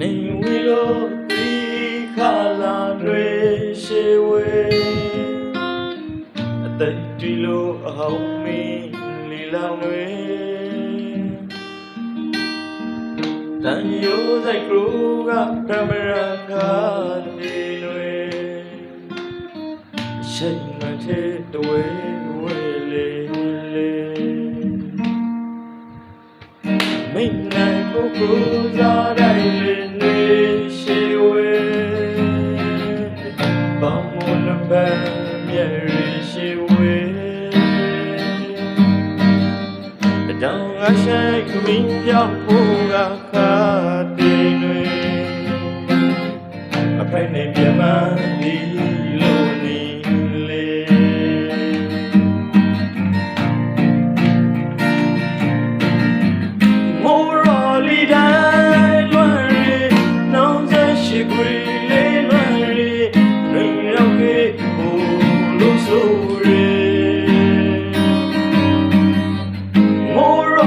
လိုဒီခါလာတွေရှေဝေအသက်ဒီလိုအဟောင်းမင်းလီလောင်တွေတန်ရိုးဆိုင်ကရူကဓမ္မရာခါဒီတွေရှိန်မသေးတဝဲဝဲလေလေမိတ်နိုင်ပုဂ္ဂိုလ်စား လဘမြဲရရှိဝေတောင်အရှိတ်ကမင်းပြောင်းဖို့ကခါတင်တွေအဖိုင်နေပြမဒီလိုနေလေမိုးရော်လီတိုင်းလွမ်းရီနောင်ဆက်ရှိခွေလေး